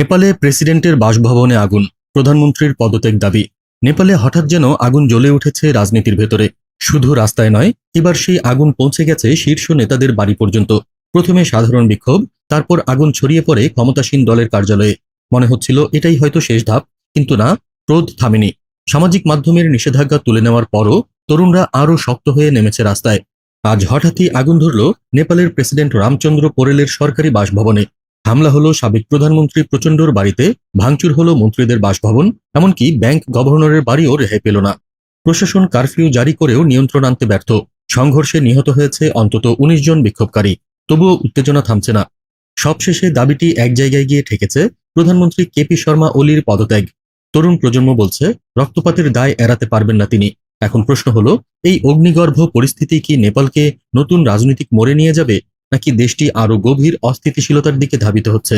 নেপালে প্রেসিডেন্টের বাসভবনে আগুন, প্রধানমন্ত্রীর পদত্যাগ দাবি। নেপালে হঠাৎ যেন আগুন জ্বলে উঠেছে রাজনীতির ভেতরে। শুধু রাস্তায় নয়, এবার সেই আগুন পৌঁছে গেছে শীর্ষ নেতাদের বাড়ি পর্যন্ত। প্রথমে সাধারণ বিক্ষোভ, তারপর আগুন ছড়িয়ে পড়ে ক্ষমতাসীন দলের কার্যালয়ে। মনে হচ্ছিল এটাই হয়তো শেষ ধাপ, কিন্তু না, ক্রোধ থামেনি। সামাজিক মাধ্যমের নিষেধাজ্ঞা তুলে নেওয়ার পরও তরুণরা আরও শক্ত হয়ে নেমেছে রাস্তায়। আজ হঠাৎই আগুন ধরল নেপালের প্রেসিডেন্ট রামচন্দ্র পোরেলের সরকারি বাসভবনে। হামলা হলো সাবেক প্রধানমন্ত্রী প্রচণ্ডর বাড়িতে, ভাঙচুর হলো মন্ত্রীদের বাসভবন, এমনকি ব্যাংক গভর্নরের বাড়িও রেহাই পেল না। প্রশাসন কারফিউ জারি করেও নিয়ন্ত্রণ আনতে ব্যর্থ। সংঘর্ষে নিহত হয়েছে অন্তত উনিশ জন বিক্ষোভকারী। তবুও উত্তেজনা থামছে না। সবশেষে দাবিটি এক জায়গায় গিয়ে ঠেকেছে প্রধানমন্ত্রী কেপি শর্মা ওলির পদত্যাগ। তরুণ প্রজন্ম বলছে, রক্তপাতের দায় এড়াতে পারবেন না তিনি। এখন প্রশ্ন হলো, এই অগ্নিগর্ভ পরিস্থিতি কি নেপালকে নতুন রাজনৈতিক মোড়ে নিয়ে যাবে? নাকি দেশটি আরও গভীর অস্থিতিশীলতার দিকে ধাবিত হচ্ছে?